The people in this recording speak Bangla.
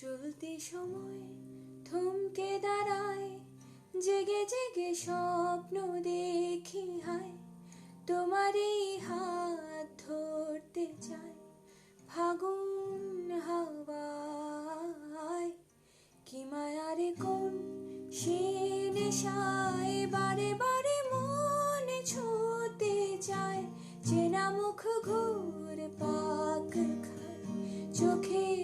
চলতি সময় থমকে দাঁড়ায়, জেগে জেগে স্বপ্ন দেখি হায়। তোমারই হাত ধরতে চাই ফাগুন হাওয়ায়। কি মায়ারে কোন সে নেশায় বারে বারে মনে ছুতে চায়, চেনা মুখ ঘুর পাক খায় চোখে